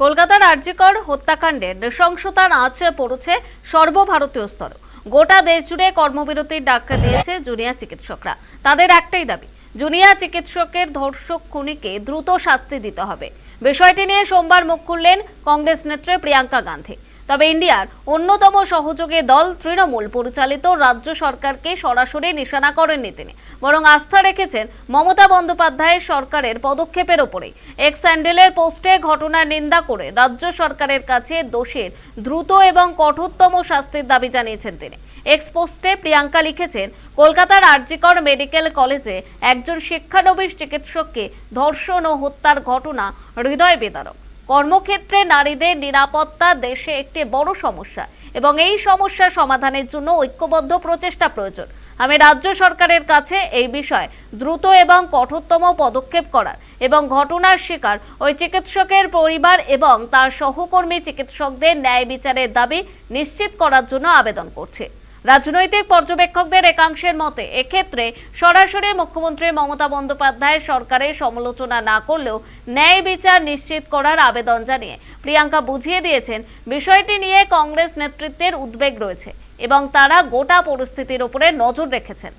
কলকাতার আর্যিকর হত্যাকাণ্ডে নৃশংসতার আঁচ পড়েছে সর্বভারতীয় স্তর। গোটা দেশ জুড়ে কর্মবিরতির ডাক দিয়েছে জুনিয়র চিকিৎসকরা। তাদের একটাই দাবি জুনিয়র চিকিৎসকের ধর্ষক খুনিকে দ্রুত শাস্তি দিতে হবে। বিষয়টি নিয়ে সোমবার মুখ খুললেন কংগ্রেস নেত্রী প্রিয়াঙ্কা গান্ধী। তবে ইন্ডিয়ার অন্যতম সহযোগী দল তৃণমূল পরিচালিত রাজ্য সরকারকে সরাসরি নিশানা করেননি তিনি। বরং আস্থা রেখেছেন মমতা বন্দ্যোপাধ্যায়ের সরকারের পদক্ষেপের ওপরেই। এক্স স্যান্ডেলের পোস্টে ঘটনার নিন্দা করে রাজ্য সরকারের কাছে দোষের দ্রুত এবং কঠোরতম শাস্তির দাবি জানিয়েছেন তিনি। এক্স পোস্টে প্রিয়াঙ্কা লিখেছেন, কলকাতার আরজিকর মেডিকেল কলেজে একজন শিক্ষানবিশ চিকিৎসককে ধর্ষণ ও হত্যার ঘটনা হৃদয় বেদারক। কর্মক্ষেত্রে নারীদের নিরাপত্তা দেশে একটি বড় সমস্যা এবং এই সমস্যা সমাধানের জন্য ঐক্যবদ্ধ প্রচেষ্টা প্রয়োজন। আমি রাজ্য সরকারের কাছে এই বিষয়ে দ্রুত এবং কঠোরতম পদক্ষেপ করার এবং ঘটনার শিকার ওই চিকিৎসকের পরিবার এবং তার সহকর্মী চিকিৎসকদের ন্যায় বিচারের দাবি নিশ্চিত করার জন্য আবেদন করছে। রাজনৈতিক পর্যবেক্ষকদের একাংশের মতে, এক্ষেত্রে সরাসরি মুখ্যমন্ত্রী মমতা বন্দ্যোপাধ্যায় সরকারের সমালোচনা না করলেও ন্যায় বিচার নিশ্চিত করার আবেদন জানিয়ে প্রিয়াঙ্কা বুঝিয়ে দিয়েছেন, বিষয়টি নিয়ে কংগ্রেস নেতৃত্বের উদ্বেগ রয়েছে এবং তারা গোটা পরিস্থিতির উপরে নজর রেখেছেন।